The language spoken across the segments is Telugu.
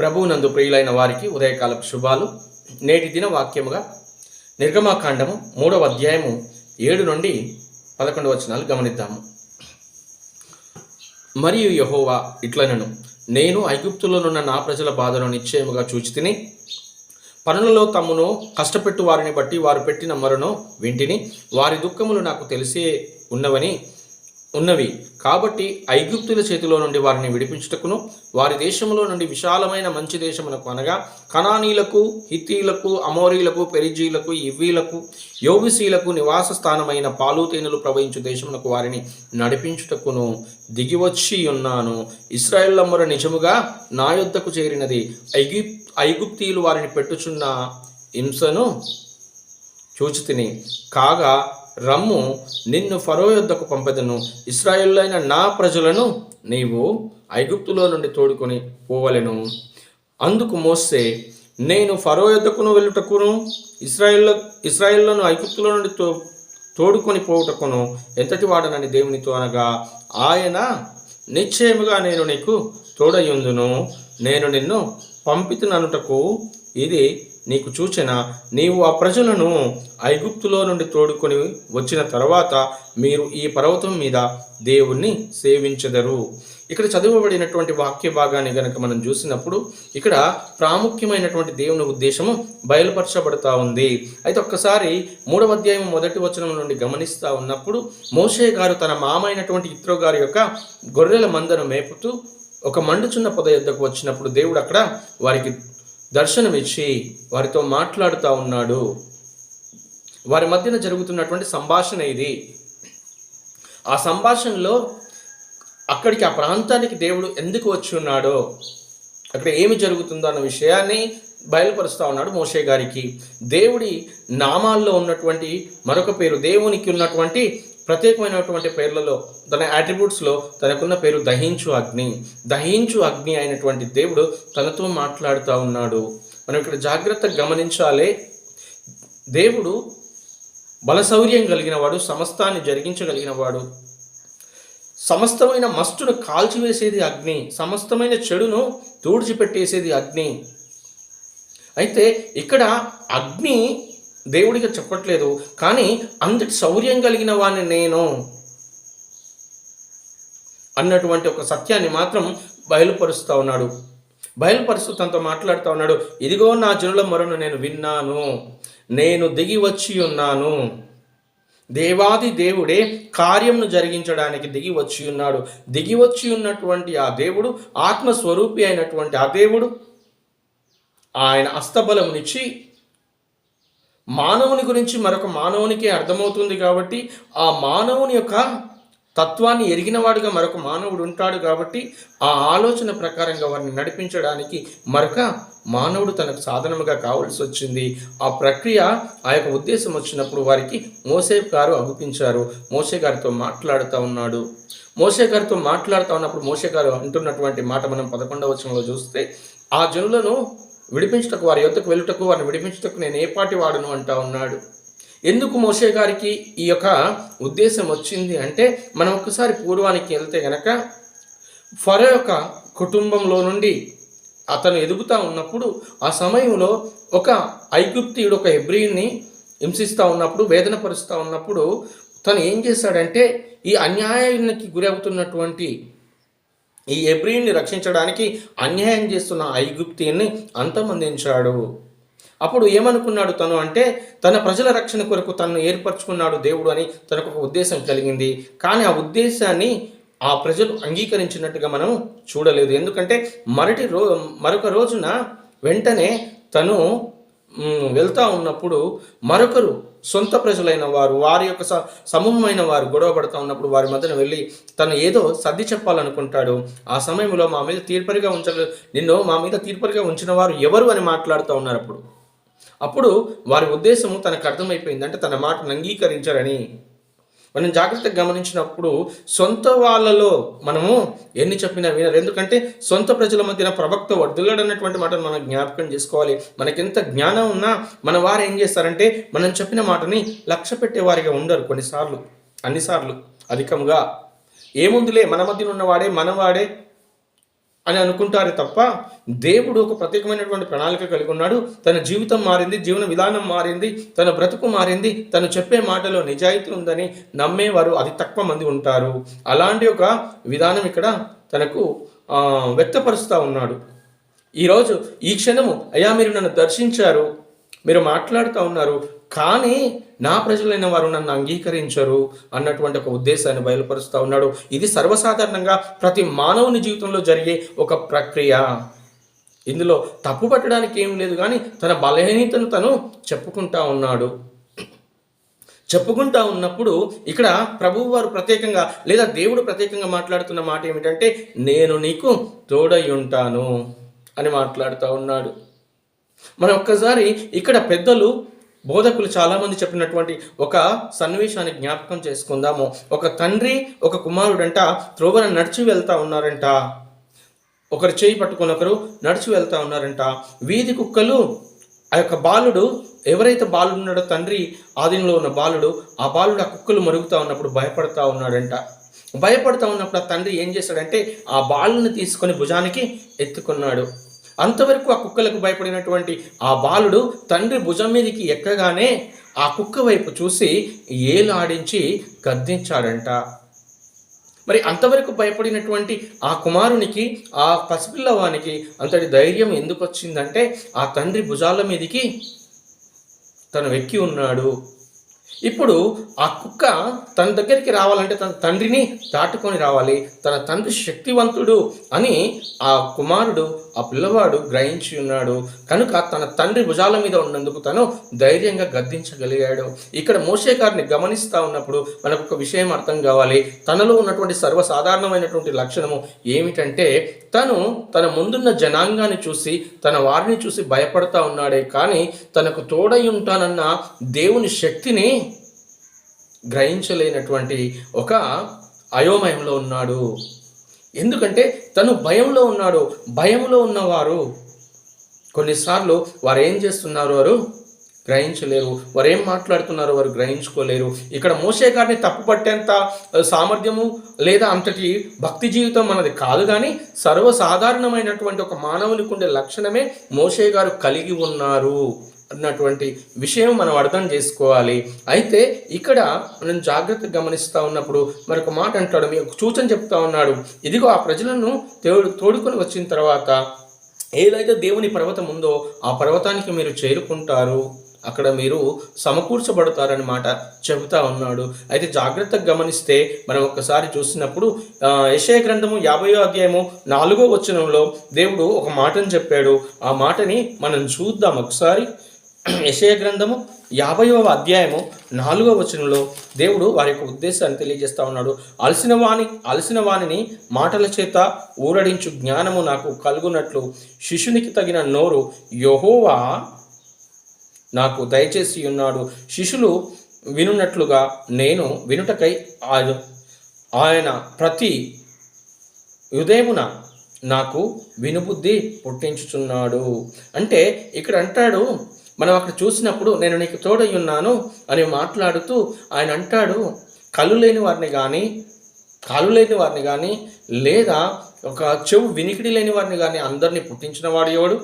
ప్రభువునందు ప్రియులైన వారికి ఉదయకాలపు శుభాలు. నేటి దిన వాక్యముగా నిర్గమాకాండము మూడవ అధ్యాయము ఏడు నుండి పదకొండు వచనాలు గమనిద్దాము. మరియు యహోవా ఇట్లనను నేను ఐగుప్తులోనున్న నా ప్రజల బాధను నిశ్చయముగా చూచి తిని పనులలో తమ్మును కష్టపెట్టు వారిని బట్టి వారు పెట్టిన మరును వింటిని వారి దుఃఖములు నాకు తెలిసే ఉన్నవని ఉన్నవి. కాబట్టి ఐగుప్తుల చేతిలో నుండి వారిని విడిపించుటకును వారి దేశంలో నుండి విశాలమైన మంచి దేశమునకు అనగా కణానీలకు హిత్తీలకు అమోరీలకు పెరిజీలకు ఇవ్వీలకు యోవిసీలకు నివాస స్థానమైన పాలు తేనెలు ప్రవహించు దేశమునకు వారిని నడిపించుటకును దిగివచ్చి ఉన్నాను. ఇస్రాయేల్లమ్మర నిజముగా నా యుద్ధకు చేరినది ఐగిప్ ఐగుప్తీయులు వారిని పెట్టుచున్న హింసను చూచి తిని కాగా రమ్ము నిన్ను ఫరో యొద్దకు పంపెదను. ఇస్రాయిల్లైన నా ప్రజలను నీవు ఐగుప్తులో నుండి తోడుకొని పోవలెను. అందుకు మోస్తే నేను ఫరో యొద్దకును వెళ్ళుటకును ఇస్రాయేల్ ఇస్రాయిల్లను ఐగుప్తులో నుండి తో తోడుకొని పోవుటకును ఎంతటి వాడనని దేవునితో అనగా ఆయన నిశ్చయముగా నేను నీకు తోడయ్యుందును. నేను నిన్ను పంపితుననుటకు ఇది నీకు చూచిన నీవు ఆ ప్రజలను ఐగుప్తులో నుండి తోడుకొని వచ్చిన తర్వాత మీరు ఈ పర్వతం మీద దేవుణ్ణి సేవించదరు. ఇక్కడ చదువబడినటువంటి వాక్య భాగాన్ని గనక మనం చూసినప్పుడు ఇక్కడ ప్రాముఖ్యమైనటువంటి దేవుని ఉద్దేశము బయలుపరచబడతా ఉంది. అయితే ఒక్కసారి మూడవ అధ్యాయం మొదటి వచనం నుండి గమనిస్తూ ఉన్నప్పుడు మోషే గారు తన మామైనటువంటి ఇత్రో గారి యొక్క గొర్రెల మందను మేపుతూ ఒక మండుచున్న పొద యొద్దకు వచ్చినప్పుడు దేవుడు అక్కడ వారికి దర్శనమిచ్చి వారితో మాట్లాడుతూ ఉన్నాడు. వారి మధ్యన జరుగుతున్నటువంటి సంభాషణ ఇది. ఆ సంభాషణలో అక్కడికి ఆ ప్రాంతానికి దేవుడు ఎందుకు వచ్చి ఉన్నాడో అక్కడ ఏమి జరుగుతుందో అన్న విషయాన్ని బయలుపరుస్తూ ఉన్నాడు మోషే గారికి. దేవుడి నామాల్లో ఉన్నటువంటి మరొక పేరు దేవునికి ఉన్నటువంటి ప్రత్యేకమైనటువంటి పేర్లలో తన యాట్రిబ్యూట్స్లో తనకున్న పేరు దహించు అగ్ని. దహించు అగ్ని అయినటువంటి దేవుడు తనతో మాట్లాడుతూ ఉన్నాడు. మనం ఇక్కడ జాగ్రత్తగా గమనించాలి. దేవుడు బలశౌర్యం కలిగినవాడు సమస్తాన్ని జరిగించగలిగినవాడు. సమస్తమైన మస్తును కాల్చివేసేది అగ్ని సమస్తమైన చెడును తూడ్చిపెట్టేసేది అగ్ని. అయితే ఇక్కడ అగ్ని దేవుడిగా చెప్పట్లేదు. కానీ అంతటి శౌర్యం కలిగిన వాడిని నేను అన్నటువంటి ఒక సత్యాన్ని మాత్రం బయలుపరుస్తూ ఉన్నాడు. బయలుపరుస్తూ తనతో మాట్లాడుతూ ఉన్నాడు. ఇదిగో నా జనుల మరణ నేను విన్నాను. నేను దిగి వచ్చి ఉన్నాను. దేవాది దేవుడే కార్యంను జరిగించడానికి దిగి వచ్చి ఉన్నాడు. దిగి వచ్చి ఉన్నటువంటి ఆ దేవుడు ఆత్మస్వరూపి అయినటువంటి ఆ దేవుడు ఆయన అస్తబలమునిచ్చి మానవుని గురించి మరొక మానవునికి అర్థమవుతుంది కాబట్టి ఆ మానవుని యొక్క తత్వాన్ని ఎరిగినవాడుగా మరొక మానవుడు ఉంటాడు కాబట్టి ఆ ఆలోచన ప్రకారంగా వారిని నడిపించడానికి మరొక మానవుడు తనకు సాధనముగా కావాల్సి వచ్చింది. ఆ ప్రక్రియ ఆ యొక్క ఉద్దేశం వచ్చినప్పుడు వారికి మోసే గారు అగుపించారు. మోసే గారితో మాట్లాడుతూ ఉన్నాడు. మోసే గారితో మాట్లాడుతూ ఉన్నప్పుడు మోసే గారు అంటున్నటువంటి మాట మనం పదకొండవ వచనంలో చూస్తే ఆ జనులను విడిపించుటకు వారి యొద్దకు వెళ్ళుటకు వారిని విడిపించుటకు నేను ఏ పాటి వాడును అంటా ఉన్నాడు. ఎందుకు మోషే గారికి ఈ యొక్క ఉద్దేశం వచ్చింది అంటే మనం ఒకసారి పూర్వానికి వెళ్తే గనక ఫరో యొక్క కుటుంబంలో నుండి అతను ఎదుగుతూ ఉన్నప్పుడు ఆ సమయంలో ఒక ఐగుప్తియుడు ఒక హెబ్రియుని హింసిస్తూ ఉన్నప్పుడు వేదనపరుస్తూ ఉన్నప్పుడు తను ఏం చేశాడంటే ఈ అన్యాయానికి గురి అవుతున్నటువంటి ఈ ఎబ్రియుని రక్షించడానికి అన్యాయం చేస్తున్న ఐగుప్తిని అంతమందించాడు. అప్పుడు ఏమనుకున్నాడు తను అంటే తన ప్రజల రక్షణ కొరకు తను ఏర్పరచుకున్నాడు దేవుడు అని తనకు ఒక ఉద్దేశం కలిగింది. కానీ ఆ ఉద్దేశాన్ని ఆ ప్రజలు అంగీకరించినట్టుగా మనం చూడలేదు. ఎందుకంటే మరటి రో మరొక రోజున వెంటనే తను వెళ్తా ఉన్నప్పుడు మరొకరు సొంత ప్రజలైన వారు వారి యొక్క స- సమూహమైన వారు గొడవ పడుతూ ఉన్నప్పుడు వారి మధ్యన వెళ్ళి తను ఏదో సర్ది చెప్పాలనుకుంటాడు. ఆ సమయంలో మా మీద తీర్పరిగా ఉంచ నిన్ను మా మీద తీర్పరిగా ఉంచిన వారు ఎవరు అని మాట్లాడుతూ ఉన్నారు అప్పుడు. అప్పుడు వారి ఉద్దేశము తనకు అర్థమైపోయింది అంటే తన మాటను అంగీకరించారని. మనం జాగ్రత్తగా గమనించినప్పుడు సొంత వాళ్ళలో మనము ఎన్ని చెప్పినా వినరు. ఎందుకంటే సొంత ప్రజల మధ్యన ప్రవక్త వర్దులాడు అన్నటువంటి మాటను మనం జ్ఞాపకం చేసుకోవాలి. మనకెంత జ్ఞానం ఉన్నా మన వారు ఏం చేస్తారంటే మనం చెప్పిన మాటని లక్ష్య పెట్టే వారిగా ఉండరు కొన్నిసార్లు. అన్నిసార్లు. అధికంగా. ఏముందిలే మన మధ్యన ఉన్నవాడే మనవాడే అని అనుకుంటారే తప్ప దేవుడు ఒక ప్రత్యేకమైనటువంటి ప్రణాళిక కలిగి ఉన్నాడు. తన జీవితం మారింది జీవన విధానం మారింది తన బ్రతుకు మారింది తను చెప్పే మాటలో నిజాయితీ ఉందని నమ్మేవారు అది తక్కువ మంది ఉంటారు. అలాంటి ఒక విధానం ఇక్కడ తనకు వ్యక్తపరుస్తూ ఉన్నాడు. ఈరోజు ఈ క్షణము అయ్యా మీరు నన్ను దర్శించారు మీరు మాట్లాడుతూ ఉన్నారు కానీ నా ప్రజలైన వారు నన్ను అంగీకరించరు అన్నటువంటి ఒక ఉద్దేశాన్ని బయలుపరుస్తూ ఉన్నాడు. ఇది సర్వసాధారణంగా ప్రతి మానవుని జీవితంలో జరిగే ఒక ప్రక్రియ. ఇందులో తప్పు పట్టడానికి ఏం లేదు కానీ తన బలహీనతను తను చెప్పుకుంటా ఉన్నాడు. చెప్పుకుంటా ఉన్నప్పుడు ఇక్కడ ప్రభువు వారు ప్రత్యేకంగా లేదా దేవుడు ప్రత్యేకంగా మాట్లాడుతున్న మాట ఏమిటంటే నేను నీకు తోడై ఉంటాను అని మాట్లాడుతూ ఉన్నాడు. మనం ఒక్కసారి ఇక్కడ పెద్దలు బోధకులు చాలామంది చెప్పినటువంటి ఒక సన్నివేశాన్ని జ్ఞాపకం చేసుకుందాము. ఒక తండ్రి ఒక కుమారుడంట త్రోవన నడిచి వెళ్తా ఉన్నారంట. ఒకరు చేయి పట్టుకొని ఒకరు నడిచి వెళ్తా ఉన్నారంట. వీధి కుక్కలు ఆ యొక్క బాలుడు ఎవరైతే బాలుడు ఉన్నాడో తండ్రి ఆధీనంలో ఉన్న బాలుడు ఆ బాలుడు ఆ కుక్కలు మరుగుతా ఉన్నప్పుడు భయపడతా ఉన్నాడంట. భయపడతా ఉన్నప్పుడు ఆ తండ్రి ఏం చేశాడంటే ఆ బాలుని తీసుకొని భుజానికి ఎత్తుకున్నాడు. అంతవరకు ఆ కుక్కలకు భయపడినటువంటి ఆ బాలుడు తండ్రి భుజం మీదకి ఎక్కగానే ఆ కుక్క వైపు చూసి ఏలాడించి గద్దించాడంట. మరి అంతవరకు భయపడినటువంటి ఆ కుమారునికి ఆ పసిపిల్లవానికి అంతటి ధైర్యం ఎందుకు వచ్చిందంటే ఆ తండ్రి భుజాల మీదకి తను వెక్కి ఉన్నాడు. ఇప్పుడు ఆ కుక్క తన దగ్గరికి రావాలంటే తన తండ్రిని దాటుకొని రావాలి. తన తండ్రి శక్తివంతుడు అని ఆ కుమారుడు ఆ పిల్లవాడు గ్రహించి ఉన్నాడు. కనుక తన తండ్రి భుజాల మీద ఉన్నందుకు తను ధైర్యంగా గద్దించగలిగాడు. ఇక్కడ మోషే గారిని గమనిస్తూ ఉన్నప్పుడు మనకు ఒక విషయం అర్థం కావాలి. తనలో ఉన్నటువంటి సర్వసాధారణమైనటువంటి లక్షణము ఏమిటంటే తను తన ముందున్న జనాంగాన్ని చూసి తన వారిని చూసి భయపడతా ఉన్నాడే. కానీ తనకు తోడై ఉంటానన్న దేవుని శక్తిని గ్రహించలేనటువంటి ఒక అయోమయంలో ఉన్నాడు. ఎందుకంటే తను భయంలో ఉన్నాడు. భయంలో ఉన్నవారు కొన్నిసార్లు వారు ఏం చేస్తున్నారు వారు? గ్రహించలేరు. వారు ఏం మాట్లాడుతున్నారో వారు గ్రహించుకోలేరు. ఇక్కడ మోసే గారిని తప్పుపట్టేంత సామర్థ్యము లేదా అంతటి భక్తి జీవితం మనది కాదు కానీ సర్వసాధారణమైనటువంటి ఒక మానవునికి ఉండే లక్షణమే మోసే గారు కలిగి ఉన్నారు. అన్నటువంటి విషయం మనం అర్థం చేసుకోవాలి. అయితే ఇక్కడ మనం జాగ్రత్తగా గమనిస్తూ ఉన్నప్పుడు మరొక మాట అంటాడు మీకు సూచన చెప్తా ఉన్నాడు. ఇదిగో ఆ ప్రజలను తోడు తోడుకొని వచ్చిన తర్వాత ఏదైతే దేవుని పర్వతం ఉందో ఆ పర్వతానికి మీరు చేరుకుంటారు అక్కడ మీరు సమకూర్చబడతారన్నమాట చెబుతా ఉన్నాడు. అయితే జాగ్రత్తగా గమనిస్తే మనం ఒకసారి చూసినప్పుడు యశయ గ్రంథము యాభయో అధ్యాయము నాలుగో వచనంలో దేవుడు ఒక మాటను చెప్పాడు. ఆ మాటని మనం చూద్దాం ఒకసారి. యశయ గ్రంథము యాభైవ అధ్యాయము నాలుగవ వచనంలో దేవుడు వారి యొక్క ఉద్దేశాన్ని తెలియజేస్తా ఉన్నాడు. అలసిన వాణి అలసిన వాణిని మాటల చేత ఊరడించు జ్ఞానము నాకు కలుగునట్లు శిశునికి తగిన నోరు యహోవా నాకు దయచేసి ఉన్నాడు. శిష్యులు వినున్నట్లుగా నేను వినుటకై ఆయన ప్రతి ఉదయమున నాకు వినుబుద్ధి పుట్టించుచున్నాడు. అంటే ఇక్కడ అంటాడు మనం అక్కడ చూసినప్పుడు నేను నీకు తోడై ఉన్నాను అని మాట్లాడుతూ ఆయన అంటాడు కళ్ళు లేని వారిని కానీ కాలు లేని వారిని కానీ లేదా ఒక చెవు వినికిడి లేని వారిని కానీ అందరినీ పుట్టించిన వాడు ఎవడు?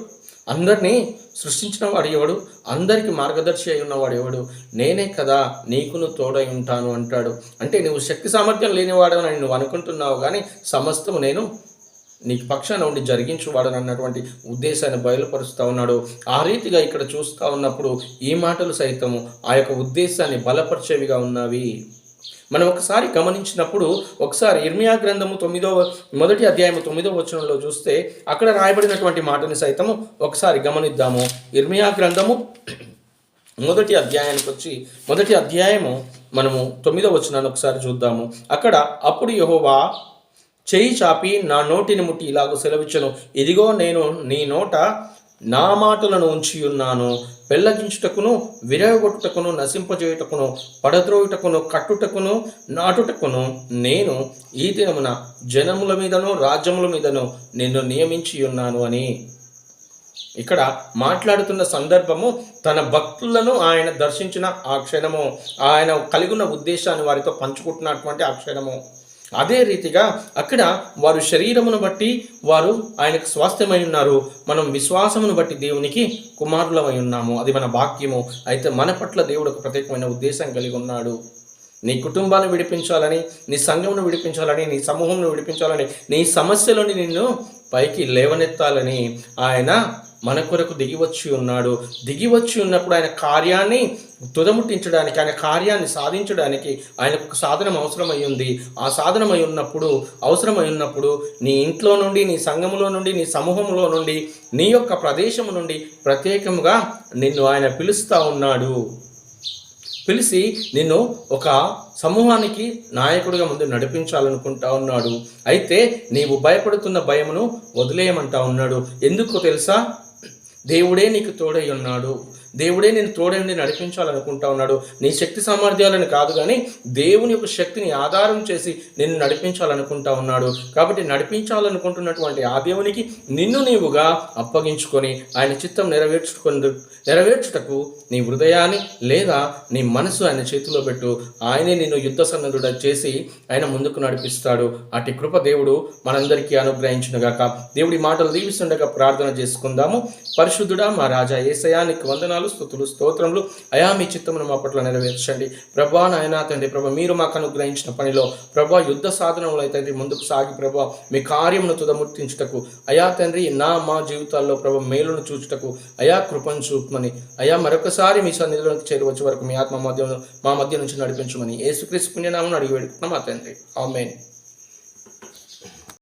అందరినీ సృష్టించిన వాడు ఎవడు? అందరికి మార్గదర్శి అయి ఉన్నవాడు ఎవడు? నేనే కదా నీకును తోడై ఉంటాను అంటాడు. అంటే నువ్వు శక్తి సామర్థ్యం లేనివాడని నువ్వు అనుకుంటున్నావు కానీ సమస్తము నేను నీకు పక్షాన ఉండి జరిగించువాడని అన్నటువంటి ఉద్దేశాన్ని బయలుపరుస్తూ ఉన్నాడు. ఆ రీతిగా ఇక్కడ చూస్తూ ఉన్నప్పుడు ఈ మాటలు సైతము ఆ యొక్క ఉద్దేశాన్ని బలపరిచేవిగా ఉన్నవి. మనం ఒకసారి గమనించినప్పుడు ఒకసారి ఇర్మియా గ్రంథము తొమ్మిదో మొదటి అధ్యాయము తొమ్మిదో వచనంలో చూస్తే అక్కడ రాయబడినటువంటి మాటని సైతము ఒకసారి గమనిద్దాము. ఇర్మియా గ్రంథము మొదటి అధ్యాయానికి వచ్చి మొదటి అధ్యాయము మనము తొమ్మిదో వచనాన్ని ఒకసారి చూద్దాము. అక్కడ అప్పుడు యహోవా చేయి చాపి నా నోటిని ముట్టి ఇలాగ సెలవిచ్చను. ఇదిగో నేను నీ నోట నా మాటలను ఉంచి ఉన్నాను పెళ్ళగించుటకును విరగొట్టుటకును నశింపజేయుటకును పడద్రోయుటకును కట్టుటకును నాటుటకును నేను ఈ దినమున జనముల మీదను రాజ్యముల మీదను నిన్ను నియమించి ఉన్నాను అని. ఇక్కడ మాట్లాడుతున్న సందర్భము తన భక్తులను ఆయన దర్శించిన ఆ క్షణము. ఆయన కలిగి ఉన్న ఉద్దేశాన్ని వారితో పంచుకుంటున్నటువంటి ఆ క్షణము. అదే రీతిగా అక్కడ వారు శరీరమును బట్టి వారు ఆయనకు స్వాస్థ్యమై ఉన్నారు. మనం విశ్వాసమును బట్టి దేవునికి కుమారులమై ఉన్నాము. అది మన వాక్యము అయితే మన పట్ల దేవుడు ఒక ప్రత్యేకమైన ఉద్దేశం కలిగి ఉన్నాడు. నీ కుటుంబాన్ని విడిపించాలని నీ సంఘమును విడిపించాలని నీ సమూహంను విడిపించాలని నీ సమస్యలోని నిన్ను పైకి లేవనెత్తాలని ఆయన మన కొరకు దిగివచ్చి ఉన్నాడు. దిగివచ్చి ఉన్నప్పుడు ఆయన కార్యాన్ని తుదముట్టించడానికి ఆయన కార్యాన్ని సాధించడానికి ఆయనకు ఒక సాధనం అవసరమై ఉంది. ఆ సాధనమై ఉన్నప్పుడు అవసరమై ఉన్నప్పుడు నీ ఇంట్లో నుండి నీ సంఘములో నుండి నీ సమూహంలో నుండి నీ యొక్క ప్రదేశము నుండి ప్రత్యేకంగా నిన్ను ఆయన పిలుస్తూ ఉన్నాడు. పిలిచి నిన్ను ఒక సమూహానికి నాయకుడిగా ముందు నడిపించాలనుకుంటా ఉన్నాడు. అయితే నీవు భయపడుతున్న భయమును వదిలేయమంటా ఉన్నాడు. ఎందుకో తెలుసా? దేవుడే నీకు తోడై ఉన్నాడు. దేవుడే నేను తోడై ఉండి నడిపించాలనుకుంటా ఉన్నాడు. నీ శక్తి సామర్థ్యాలను కాదు కానీ దేవుని యొక్క శక్తిని ఆధారం చేసి నిన్ను నడిపించాలనుకుంటా ఉన్నాడు. కాబట్టి నడిపించాలనుకుంటున్నటువంటి ఆ దేవునికి నిన్ను నీవుగా అప్పగించుకొని ఆయన చిత్తం నెరవేర్చుకొని నెరవేర్చుటకు నీ హృదయాన్ని లేదా నీ మనసు ఆయన చేతిలో పెట్టు. ఆయనే నిన్ను యుద్ధ సన్నద్ధుడ చేసి ఆయన ముందుకు నడిపిస్తాడు. అటు కృప దేవుడు మనందరికీ అనుగ్రహించునుగాక. దేవుడి మాటలు దీవిస్తుండగా ప్రార్థన చేసుకుందాము. పరిశుద్ధుడా మా రాజా ఏసయానికి వందనాలు. స్థుతులు స్తోత్రములు. అయా మీ చిత్తమును మా పట్ల నెరవేర్చండి. ప్రభా నాయనా తండ్రి ప్రభా మీరు మాకు అనుగ్రహించిన పనిలో ప్రభా యుద్ధ సాధనములు అయితే ముందుకు సాగి ప్రభా మీ కార్యమును తుదముర్తించుటకు అయా తండ్రి నా మా జీవితాల్లో ప్రభా మేలును చూచుటకు. అయా కృపను చూపమని. అయా మరొకసారి మీ సన్నిధిలోకి చేరవచ్చు వరకు మీ ఆత్మ మధ్య మా మధ్య నుంచి నడిపించమని. యేసుక్రీస్తు పుణ్యనామను అడిగి వేడుకుంటున్నాం మా తండ్రి. ఆమెన్.